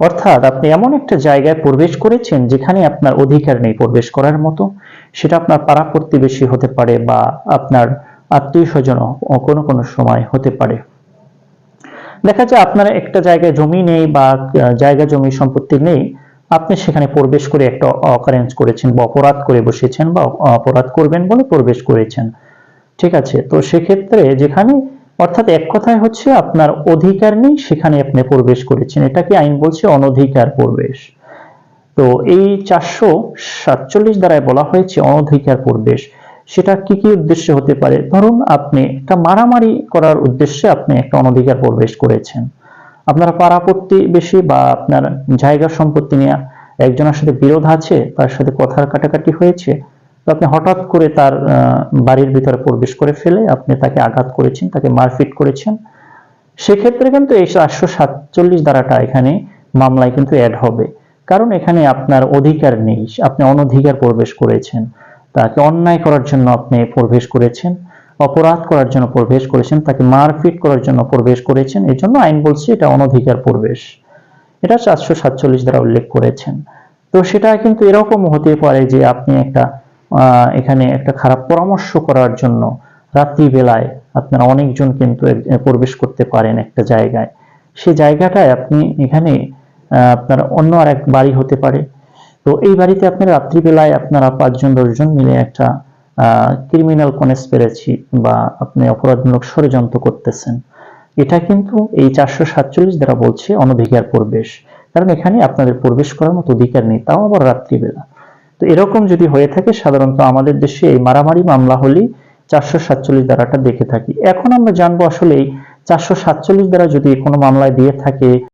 অর্থাৎ আপনি এমন একটা জায়গায় প্রবেশ করেছেন যেখানে আপনার অধিকার নেই প্রবেশ করার মতো। সেটা আপনার পাড়া প্রতিবেশী হতে পারে বা আপনার আত্মীয় স্বজন কোনো কোনো সময় হতে পারে। দেখা যায় আপনার একটা জায়গায় জমি নেই বা জায়গা জমি সম্পত্তি নেই। আপনি সেখানে প্রবেশ করে একটা অকারেন্স করেছেন বা অপরাধ করে বসেছেন বা অপরাধ করবেন বলে প্রবেশ করেছেন। ঠিক আছে? তো সেক্ষেত্রে যেখানে অর্থাৎ এক কথায় হচ্ছে আপনার অধিকার নেই, সেখানে আপনি প্রবেশ করেছেন। এটাকে আইন বলছে? অনধিকার প্রবেশ। তো এই চারশো সাতচল্লিশ দ্বারায় বলা হয়েছে অনধিকার প্রবেশ। সেটা কি কি উদ্দেশ্যে হতে পারে? ধরুন আপনি একটা মারামারি করার উদ্দেশ্যে আপনি একটা অনধিকার প্রবেশ করেছেন। আপনার পাড়া প্রতিবেশী বা আপনার জায়গা সম্পত্তি নিয়ে একজনের সাথে বিরোধ আছে, তার সাথে কথার কাটাকাটি হয়েছে আপনি হঠাৎ করে তার বাড়ির ভিতরে প্রবেশ করে ফেলে আপনি তাকে আঘাত করেছেন, তাকে মারপিট করেছেন। সেক্ষেত্রে কিন্তু এই চারশো সাতচল্লিশ ধারাটা এখানে মামলায় কিন্তু অ্যাড হবে। কারণ এখানে আপনার অধিকার নেই, আপনি অনধিকার প্রবেশ করেছেন। তাকে অন্যায় করার জন্য আপনি প্রবেশ করেছেন, অপরাধ করার জন্য প্রবেশ করেছেন, তাকে মারপিট করার জন্য প্রবেশ করেছেন, এই জন্য আইন বলছে এটা অনধিকার প্রবেশ। এটা চারশো সাতচল্লিশ দ্বারা উল্লেখ করেছেন। তো সেটা কিন্তু এরকম হতে পারে যে আপনি একটা এখানে একটা খারাপ পরামর্শ করার জন্য রাত্রিবেলায় আপনারা অনেকজন কিন্তু প্রবেশ করতে পারেন একটা জায়গায়। সেই জায়গাটায় আপনি এখানে আপনার অন্য আর এক বাড়ি হতে পারে। তো এই বাড়িতে আপনারা রাত্রিবেলায় আপনারা পাঁচজন, দশজন মিলে একটা ক্রিমিনাল কনস্পিরেসি বা আপনি অপরাধমূলক ষড়যন্ত্র করতেছেন। এটা কিন্তু এই চারশো সাতচল্লিশ দ্বারা বলছে অনধিকার প্রবেশ। কারণ এখানে আপনাদের প্রবেশ করার মতো অধিকার নেই, তাও আবার রাত্রিবেলা। তো এরকম যদি হয়ে থাকে, সাধারণত আমাদের দেশে এই মারামারি মামলা হলেই চারশো সাতচল্লিশ দ্বারাটা দেখে থাকি। এখন আমরা জানব আসলে চারশো সাতচল্লিশ দ্বারা যদি কোনো মামলায় দিয়ে থাকে